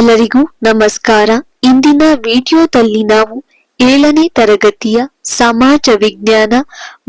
ಎಲ್ಲರಿಗೂ ನಮಸ್ಕಾರ. ಇಂದಿನ ವಿಡಿಯೋದಲ್ಲಿ ನಾವು ಏಳನೇ ತರಗತಿಯ ಸಮಾಜ ವಿಜ್ಞಾನ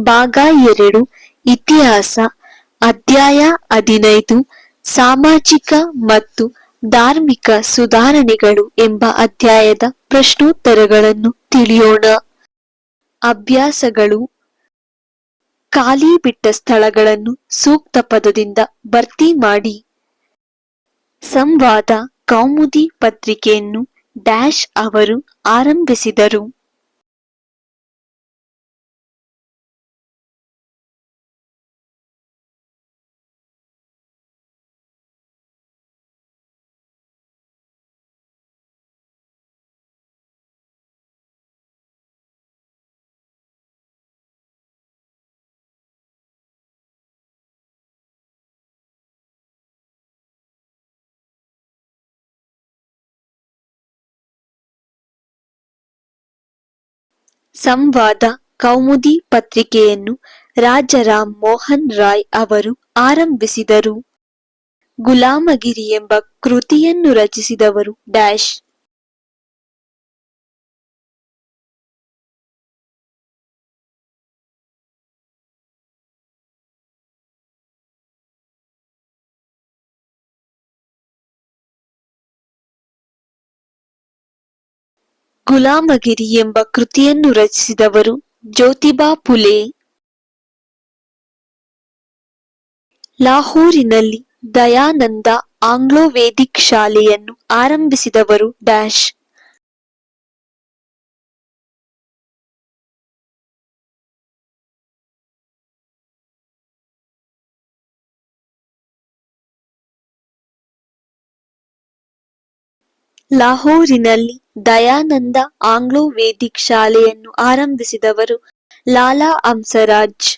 ಭಾಗ ಎರಡು ಇತಿಹಾಸ, ಅಧ್ಯಾಯ ಹದಿನೈದು, ಸಾಮಾಜಿಕ ಮತ್ತು ಧಾರ್ಮಿಕ ಸುಧಾರಣೆಗಳು ಎಂಬ ಅಧ್ಯಾಯದ ಪ್ರಶ್ನೋತ್ತರಗಳನ್ನು ತಿಳಿಯೋಣ. ಅಭ್ಯಾಸಗಳು. ಖಾಲಿ ಬಿಟ್ಟ ಸ್ಥಳಗಳನ್ನು ಸೂಕ್ತ ಪದದಿಂದ ಭರ್ತಿ ಮಾಡಿ. ಸಂವಾದ. ಕೌಮುದಿ ಪತ್ರಿಕೆಯನ್ನು ಡ್ಯಾಶ್ ಅವರು ಆರಂಭಿಸಿದರು. ಸಂವಾದ ಕೌಮುದಿ ಪತ್ರಿಕೆಯನ್ನು ರಾಜರಾಮ್ ಮೋಹನ್ ರಾಯ್ ಅವರು ಆರಂಭಿಸಿದರು. ಗುಲಾಮಗಿರಿ ಎಂಬ ಕೃತಿಯನ್ನು ರಚಿಸಿದವರು ಡ್ಯಾಶ್ ಗುಲಾಮಗಿರಿ ಎಂಬ ಕೃತಿಯನ್ನು ರಚಿಸಿದವರು ಜ್ಯೋತಿಬಾ ಫುಲೆ ಲಾಹೋರಿನಲ್ಲಿ ದಯಾನಂದ ಆಂಗ್ಲೋ ವೇದಿಕ್ ಶಾಲೆಯನ್ನು ಆರಂಭಿಸಿದವರು ಡ್ಯಾಶ್. ಲಾಹೋರಿನಲ್ಲಿ ದಯಾನಂದ ಆಂಗ್ಲೋ ವೇದಿಕ್ ಶಾಲೆಯನ್ನು ಆರಂಭಿಸಿದವರು ಲಾಲಾ ಅಂಸರಾಜ್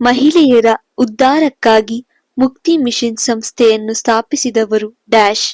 ಮಹಿಳೆಯರ ಉದ್ಧಾರಕ್ಕಾಗಿ ಮುಕ್ತಿ ಮಿಷನ್ ಸಂಸ್ಥೆಯನ್ನು ಸ್ಥಾಪಿಸಿದವರು ಡ್ಯಾಶ್.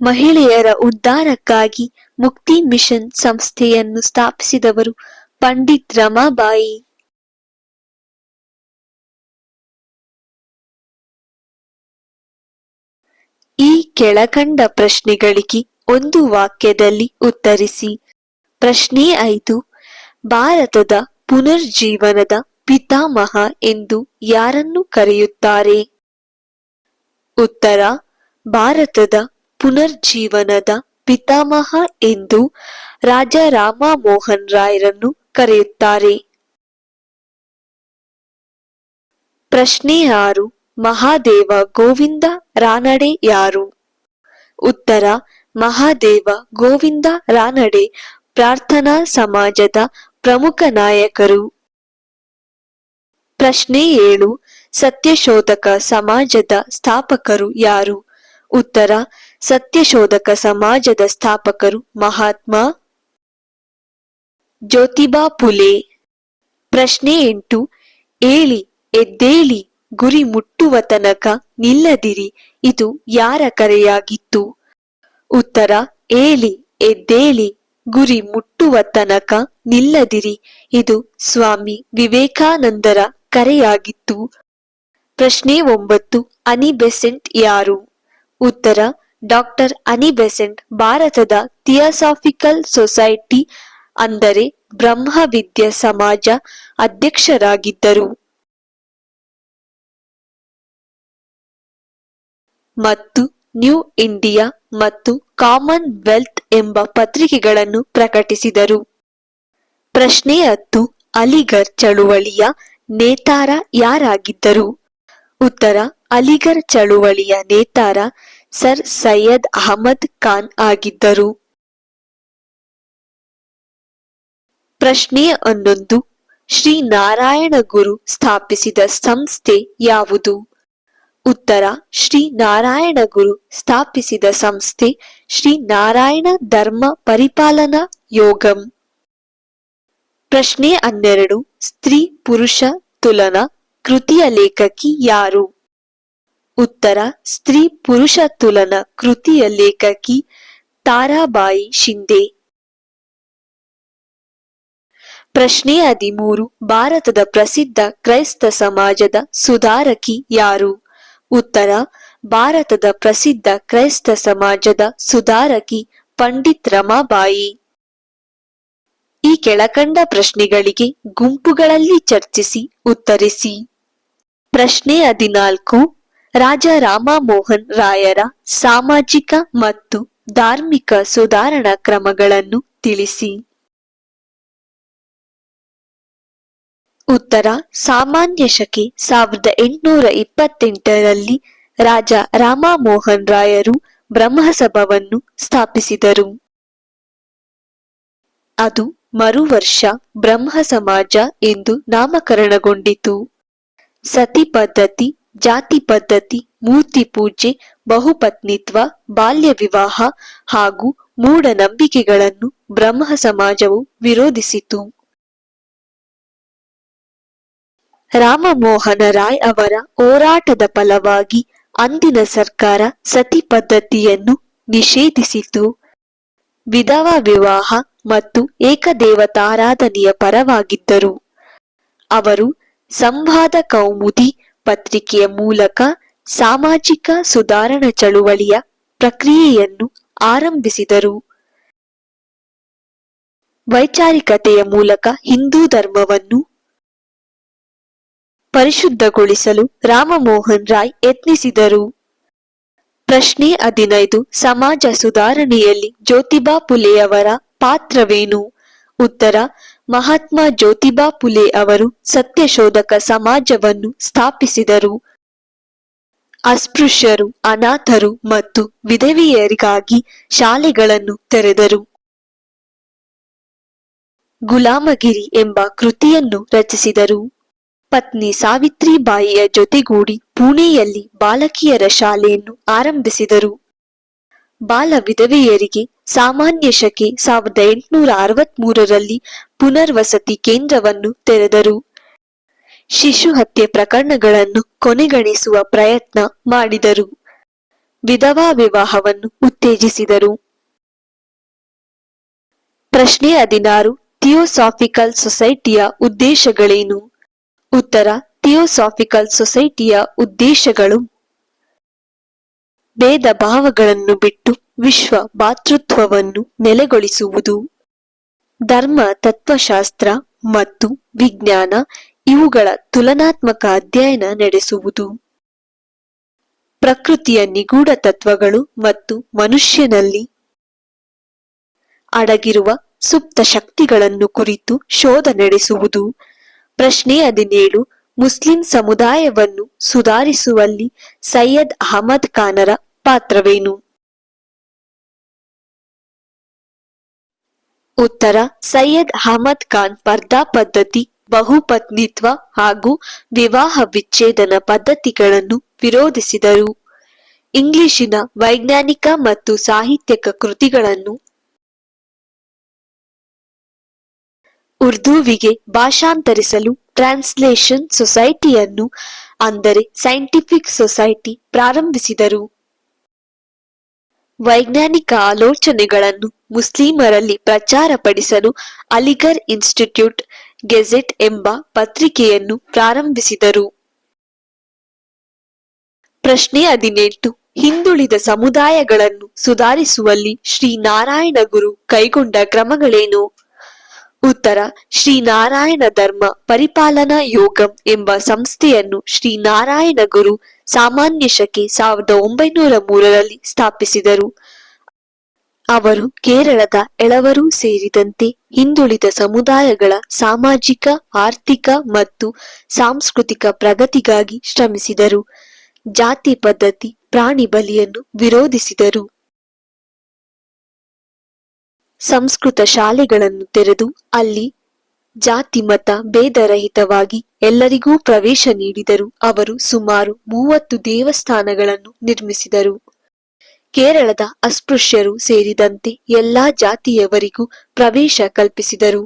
ಮಹಿಳೆಯರ ಉದ್ಧಾರಕ್ಕಾಗಿ ಮುಕ್ತಿ ಮಿಷನ್ ಸಂಸ್ಥೆಯನ್ನು ಸ್ಥಾಪಿಸಿದವರು ಪಂಡಿತ್ ರಮಾಬಾಯಿ. ಈ ಕೆಳಕಂಡ ಪ್ರಶ್ನೆಗಳಿಗೆ ಒಂದು ವಾಕ್ಯದಲ್ಲಿ ಉತ್ತರಿಸಿ. ಪ್ರಶ್ನೆ ಐದು, ಭಾರತದ ಪುನರ್ಜೀವನದ ಪಿತಾಮಹ ಎಂದು ಯಾರನ್ನು ಕರೆಯುತ್ತಾರೆ? ಉತ್ತರ, ಭಾರತದ ಪುನರ್ಜೀವನದ ಪಿತಾಮಹ ಎಂದು ರಾಜ ರಾಮ ಮೋಹನ್ ರಾಯ್ರನ್ನು ಕರೆಯುತ್ತಾರೆ. ಪ್ರಶ್ನೆ ಆರು, ಮಹಾದೇವ ಗೋವಿಂದ ರಾನಡೆ ಯಾರು? ಉತ್ತರ, ಮಹಾದೇವ ಗೋವಿಂದ ರಾನಡೆ ಪ್ರಾರ್ಥನಾ ಸಮಾಜದ ಪ್ರಮುಖ ನಾಯಕರು. ಪ್ರಶ್ನೆ ಏಳು, ಸತ್ಯಶೋಧಕ ಸಮಾಜದ ಸ್ಥಾಪಕರು ಯಾರು? ಉತ್ತರ ಸತ್ಯಶೋಧಕ ಸಮಾಜದ ಸ್ಥಾಪಕರು ಮಹಾತ್ಮ ಜ್ಯೋತಿಬಾ ಫುಲೆ ಪ್ರಶ್ನೆ ಎಂಟು, ಏಳಿ, ಎದ್ದೇಳಿ, ಗುರಿ ಮುಟ್ಟುವ ತನಕ ನಿಲ್ಲದಿರಿ, ಇದು ಯಾರ ಕರೆಯಾಗಿತ್ತು? ಉತ್ತರ, ಏಳಿ, ಎದ್ದೇಳಿ, ಗುರಿ ಮುಟ್ಟುವ ತನಕ ನಿಲ್ಲದಿರಿ, ಇದು ಸ್ವಾಮಿ ವಿವೇಕಾನಂದರ ಕರೆಯಾಗಿತ್ತು. ಪ್ರಶ್ನೆ ಒಂಬತ್ತು, ಅನಿಬೆಸೆಂಟ್ ಯಾರು? ಉತ್ತರ ಡಾಕ್ಟರ್ ಅನಿ ಬೆಸೆಂಟ್, ಭಾರತದ ಥಿಯಾಸಾಫಿಕಲ್ ಸೊಸೈಟಿ ಅಂದರೆ ಬ್ರಹ್ಮವಿದ್ಯಾ ಸಮಾಜ ಅಧ್ಯಕ್ಷರಾಗಿದ್ದರು. ಮತ್ತು ನ್ಯೂ ಇಂಡಿಯಾ ಮತ್ತು ಕಾಮನ್ ವೆಲ್ತ್ ಎಂಬ ಪತ್ರಿಕೆಗಳನ್ನು ಪ್ರಕಟಿಸಿದರು. ಪ್ರಶ್ನೆ ಹತ್ತು ಅಲಿಗರ್ ಚಳುವಳಿಯ ನೇತಾರ ಯಾರಾಗಿದ್ದರು? ಉತ್ತರ ಅಲಿಗರ್ ಚಳುವಳಿಯ ನೇತಾರ ಸರ್ ಸೈಯದ್ ಅಹಮದ್ ಖಾನ್ ಆಗಿದ್ದರು. ಪ್ರಶ್ನೆ ಹನ್ನೊಂದು ಶ್ರೀ ನಾರಾಯಣ ಗುರು ಸ್ಥಾಪಿಸಿದ ಸಂಸ್ಥೆ ಯಾವುದು? ಉತ್ತರ. ಶ್ರೀ ನಾರಾಯಣ ಗುರು ಸ್ಥಾಪಿಸಿದ ಸಂಸ್ಥೆ ಶ್ರೀ ನಾರಾಯಣ ಧರ್ಮ ಪರಿಪಾಲನಾ ಯೋಗಂ. ಪ್ರಶ್ನೆ ಹನ್ನೆರಡು. ಸ್ತ್ರೀ ಪುರುಷ ತುಲನ ಕೃತಿಯ ಲೇಖಕಿ ಯಾರು? ಉತ್ತರ, ಸ್ತ್ರೀ ಪುರುಷ ತುಲನ ಕೃತಿಯ ಲೇಖಕಿ ತಾರಾಬಾಯಿ ಶಿಂದೆ ಪ್ರಶ್ನೆ ಹದಿಮೂರು, ಭಾರತದ ಪ್ರಸಿದ್ಧ ಕ್ರೈಸ್ತ ಸಮಾಜದ ಸುಧಾರಕಿ ಯಾರು? ಉತ್ತರ, ಭಾರತದ ಪ್ರಸಿದ್ಧ ಕ್ರೈಸ್ತ ಸಮಾಜದ ಸುಧಾರಕಿ ಪಂಡಿತ್ ರಮಾಬಾಯಿ. ಈ ಕೆಳಕಂಡ ಪ್ರಶ್ನೆಗಳಿಗೆ ಗುಂಪುಗಳಲ್ಲಿ ಚರ್ಚಿಸಿ ಉತ್ತರಿಸಿ. ಪ್ರಶ್ನೆ ಹದಿನಾಲ್ಕು ರಾಜ ರಾಮಮೋಹನ್ ರಾಯರ ಸಾಮಾಜಿಕ ಮತ್ತು ಧಾರ್ಮಿಕ ಸುಧಾರಣಾ ಕ್ರಮಗಳನ್ನು ತಿಳಿಸಿ. ಉತ್ತರ, ಸಾಮಾನ್ಯ ಶಕೆ ಸಾವಿರದ ಎಂಟುನೂರ ಇಪ್ಪತ್ತೆಂಟರಲ್ಲಿ ರಾಜ ರಾಮಮೋಹನ್ ರಾಯರು ಬ್ರಹ್ಮಸಭವನ್ನು ಸ್ಥಾಪಿಸಿದರು. ಅದು ಮರುವರ್ಷ ಬ್ರಹ್ಮ ಸಮಾಜ ಎಂದು ನಾಮಕರಣಗೊಂಡಿತು. ಸತಿ ಪದ್ಧತಿ ಜಾತಿ ಪದ್ಧತಿ, ಮೂರ್ತಿ ಪೂಜೆ, ಬಹುಪತ್ನಿತ್ವ, ಬಾಲ್ಯ ವಿವಾಹ ಹಾಗೂ ಮೂಢನಂಬಿಕೆಗಳನ್ನು ಬ್ರಹ್ಮ ಸಮಾಜವು ವಿರೋಧಿಸಿತು. ರಾಮಮೋಹನ ರಾಯ್ ಅವರ ಹೋರಾಟದ ಫಲವಾಗಿ ಅಂದಿನ ಸರ್ಕಾರ ಸತಿ ಪದ್ಧತಿಯನ್ನು ನಿಷೇಧಿಸಿತು. ವಿಧವಾ ವಿವಾಹ ಮತ್ತು ಏಕದೇವತಾರಾಧನೆಯ ಪರವಾಗಿದ್ದರು. ಅವರು ಸಂವಾದ ಕೌಮುದಿ ಪತ್ರಿಕೆಯ ಮೂಲಕ ಸಾಮಾಜಿಕ ಸುಧಾರಣಾ ಚಳುವಳಿಯ ಪ್ರಕ್ರಿಯೆಯನ್ನು ಆರಂಭಿಸಿದರು. ವೈಚಾರಿಕತೆಯ ಮೂಲಕ ಹಿಂದೂ ಧರ್ಮವನ್ನು ಪರಿಶುದ್ಧಗೊಳಿಸಲು ರಾಮಮೋಹನ್ ರಾಯ್ ಯತ್ನಿಸಿದರು. ಪ್ರಶ್ನೆ ಹದಿನೈದು, ಸಮಾಜ ಸುಧಾರಣೆಯಲ್ಲಿ ಜ್ಯೋತಿಬಾ ಫುಲೆಯವರ ಪಾತ್ರವೇನು? ಉತ್ತರ ಮಹಾತ್ಮ ಜ್ಯೋತಿಬಾ ಫುಲೆ ಅವರು ಸತ್ಯಶೋಧಕ ಸಮಾಜವನ್ನು ಸ್ಥಾಪಿಸಿದರು. ಅಸ್ಪೃಶ್ಯರು, ಅನಾಥರು ಮತ್ತು ವಿಧವೆಯರಿಗಾಗಿ ಶಾಲೆಗಳನ್ನು ತೆರೆದರು. ಗುಲಾಮಗಿರಿ ಎಂಬ ಕೃತಿಯನ್ನು ರಚಿಸಿದರು. ಪತ್ನಿ ಸಾವಿತ್ರಿಬಾಯಿಯ ಜೊತೆಗೂಡಿ ಪುಣೆಯಲ್ಲಿ ಬಾಲಕಿಯರ ಶಾಲೆಯನ್ನು ಆರಂಭಿಸಿದರು. ಬಾಲ ವಿಧವೆಯರಿಗೆ ಸಾಮಾನ್ಯ ಶಕೆ ಸಾವಿರದ ಎಂಟುನೂರ ಅರವತ್ಮೂರರಲ್ಲಿ ಪುನರ್ವಸತಿ ಕೇಂದ್ರವನ್ನು ತೆರೆದರು. ಶಿಶು ಹತ್ಯೆ ಪ್ರಕರಣಗಳನ್ನು ಕೊನೆಗಣಿಸುವ ಪ್ರಯತ್ನ ಮಾಡಿದರು. ವಿಧವಾ ವಿವಾಹವನ್ನು ಉತ್ತೇಜಿಸಿದರು. ಪ್ರಶ್ನೆ ಹದಿನಾರು, ಥಿಯೋಸಾಫಿಕಲ್ ಸೊಸೈಟಿಯ ಉದ್ದೇಶಗಳೇನು? ಉತ್ತರ, ಥಿಯೋಸಾಫಿಕಲ್ ಸೊಸೈಟಿಯ ಉದ್ದೇಶಗಳು. ಭೇದ ಭಾವಗಳನ್ನು ಬಿಟ್ಟು ವಿಶ್ವ ಭಾತೃತ್ವವನ್ನು ನೆಲೆಗೊಳಿಸುವುದು. ಧರ್ಮ, ತತ್ವಶಾಸ್ತ್ರ ಮತ್ತು ವಿಜ್ಞಾನ ಇವುಗಳ ತುಲನಾತ್ಮಕ ಅಧ್ಯಯನ ನಡೆಸುವುದು. ಪ್ರಕೃತಿಯ ನಿಗೂಢ ತತ್ವಗಳು ಮತ್ತು ಮನುಷ್ಯನಲ್ಲಿ ಅಡಗಿರುವ ಸುಪ್ತ ಶಕ್ತಿಗಳನ್ನು ಕುರಿತು ಶೋಧ ನಡೆಸುವುದು. ಪ್ರಶ್ನೆ ಹದಿನೇಳು, ಮುಸ್ಲಿಂ ಸಮುದಾಯವನ್ನು ಸುಧಾರಿಸುವಲ್ಲಿ ಸೈಯದ್ ಅಹಮದ್ ಖಾನರ ಪಾತ್ರವೇನು? ಉತ್ತರ, ಸೈಯದ್ ಅಹಮದ್ ಖಾನ್ ಸ್ಪರ್ಧಾ ಪದ್ಧತಿ, ಬಹುಪತ್ನಿತ್ವ ಹಾಗೂ ವಿವಾಹ ವಿಚ್ಛೇದನ ಪದ್ಧತಿಗಳನ್ನು ವಿರೋಧಿಸಿದರು. ಇಂಗ್ಲಿಶಿನ ವೈಜ್ಞಾನಿಕ ಮತ್ತು ಸಾಹಿತ್ಯಕ ಕೃತಿಗಳನ್ನು ಉರ್ದುವಿಗೆ ಭಾಷಾಂತರಿಸಲು ಟ್ರಾನ್ಸ್ಲೇಷನ್ ಸೊಸೈಟಿಯನ್ನು, ಅಂದರೆ ಸೈಂಟಿಫಿಕ್ ಸೊಸೈಟಿ, ಪ್ರಾರಂಭಿಸಿದರು. ವೈಜ್ಞಾನಿಕ ಆಲೋಚನೆಗಳನ್ನು ಮುಸ್ಲಿಮರಲ್ಲಿ ಪ್ರಚಾರಪಡಿಸಲು ಅಲಿಗರ್ ಇನ್ಸ್ಟಿಟ್ಯೂಟ್, ಗೆಜೆಟ್ ಎಂಬ ಪತ್ರಿಕೆಯನ್ನು ಪ್ರಾರಂಭಿಸಿದರು. ಪ್ರಶ್ನೆ ಹದಿನೆಂಟು. ಹಿಂದುಳಿದ ಸಮುದಾಯಗಳನ್ನು ಸುಧಾರಿಸುವಲ್ಲಿ ಶ್ರೀ ನಾರಾಯಣ ಗುರು ಕೈಗೊಂಡ ಕ್ರಮಗಳೇನು? ಉತ್ತರ ಶ್ರೀ ನಾರಾಯಣ ಧರ್ಮ ಪರಿಪಾಲನಾ ಯೋಗಂ ಎಂಬ ಸಂಸ್ಥೆಯನ್ನು ಶ್ರೀ ನಾರಾಯಣ ಗುರು ಸಾಮಾನ್ಯ ಶಕೆ ಸಾವಿರದ ಒಂಬೈನೂರ ಮೂರರಲ್ಲಿ ಸ್ಥಾಪಿಸಿದರು. ಅವರು ಕೇರಳದ ಎಳವರು ಸೇರಿದಂತೆ ಹಿಂದುಳಿದ ಸಮುದಾಯಗಳ ಸಾಮಾಜಿಕ, ಆರ್ಥಿಕ ಮತ್ತು ಸಾಂಸ್ಕೃತಿಕ ಪ್ರಗತಿಗಾಗಿ ಶ್ರಮಿಸಿದರು. ಜಾತಿ ಪದ್ಧತಿ, ಪ್ರಾಣಿ ಬಲಿಯನ್ನು ವಿರೋಧಿಸಿದರು. ಸಂಸ್ಕೃತ ಶಾಲೆಗಳನ್ನು ತೆರೆದು ಅಲ್ಲಿ ಜಾತಿ ಮತ ಭೇದರಹಿತವಾಗಿ ಎಲ್ಲರಿಗೂ ಪ್ರವೇಶ ನೀಡಿದರು. ಅವರು ಸುಮಾರು ಮೂವತ್ತು ದೇವಸ್ಥಾನಗಳನ್ನು ನಿರ್ಮಿಸಿದರು. ಕೇರಳದ ಅಸ್ಪೃಶ್ಯರು ಸೇರಿದಂತೆ ಎಲ್ಲಾ ಜಾತಿಯವರಿಗೂ ಪ್ರವೇಶ ಕಲ್ಪಿಸಿದರು.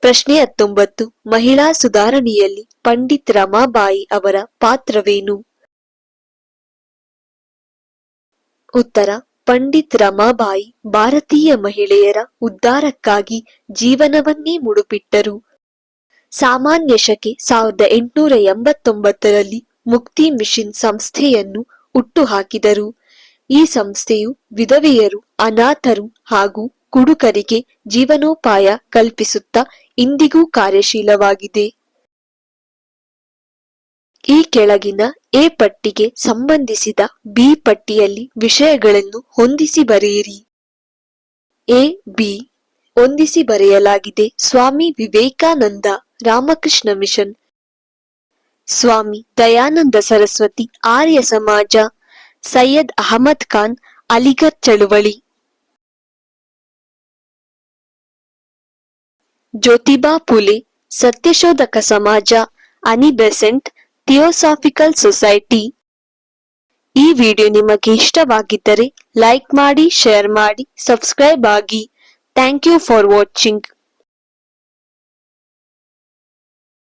ಪ್ರಶ್ನೆ ಹತ್ತೊಂಬತ್ತು. ಮಹಿಳಾ ಸುಧಾರಣೆಯಲ್ಲಿ ಪಂಡಿತ್ ರಮಾಬಾಯಿ ಅವರ ಪಾತ್ರವೇನು? ಉತ್ತರ. ಪಂಡಿತ್ ರಮಾಬಾಯಿ ಭಾರತೀಯ ಮಹಿಳೆಯರ ಉದ್ಧಾರಕ್ಕಾಗಿ ಜೀವನವನ್ನೇ ಮುಡುಪಿಟ್ಟರು. ಸಾಮಾನ್ಯ ಶಕೆ ಸಾವಿರದ ಎಂಟುನೂರ ಎಂಬತ್ತೊಂಬತ್ತರಲ್ಲಿ ಮುಕ್ತಿ ಮಿಷನ್ ಸಂಸ್ಥೆಯನ್ನು ಹುಟ್ಟುಹಾಕಿದರು. ಈ ಸಂಸ್ಥೆಯು ವಿಧವೆಯರು, ಅನಾಥರು ಹಾಗೂ ಕುಡುಕರಿಗೆ ಜೀವನೋಪಾಯ ಕಲ್ಪಿಸುತ್ತಾ ಇಂದಿಗೂ ಕಾರ್ಯಶೀಲವಾಗಿದೆ. ಈ ಕೆಳಗಿನ ಎ ಪಟ್ಟಿಗೆ ಸಂಬಂಧಿಸಿದ ಬಿ ಪಟ್ಟಿಯಲ್ಲಿ ವಿಷಯಗಳನ್ನು ಹೊಂದಿಸಿ ಬರೆಯಿರಿ. ಎ, ಬಿ ಹೊಂದಿಸಿ ಬರೆಯಲಾಗಿದೆ ಸ್ವಾಮಿ ವಿವೇಕಾನಂದ ರಾಮಕೃಷ್ಣ ಮಿಷನ್. ಸ್ವಾಮಿ ದಯಾನಂದ ಸರಸ್ವತಿ ಆರ್ಯ ಸಮಾಜ. ಸೈಯದ್ ಅಹಮದ್ ಖಾನ್ ಅಲಿಗರ್ ಚಳುವಳಿ. Jyotiba Phule Satyashodhak Samaj Annie Besant theosophical society ಈ ವಿಡಿಯೋ ನಿಮಗೆ ಇಷ್ಟವಾಗಿದ್ದರೆ ಲೈಕ್ ಮಾಡಿ ಶೇರ್ ಮಾಡಿ ಸಬ್ಸ್ಕ್ರೈಬ್ ಆಗಿ. Thank you for watching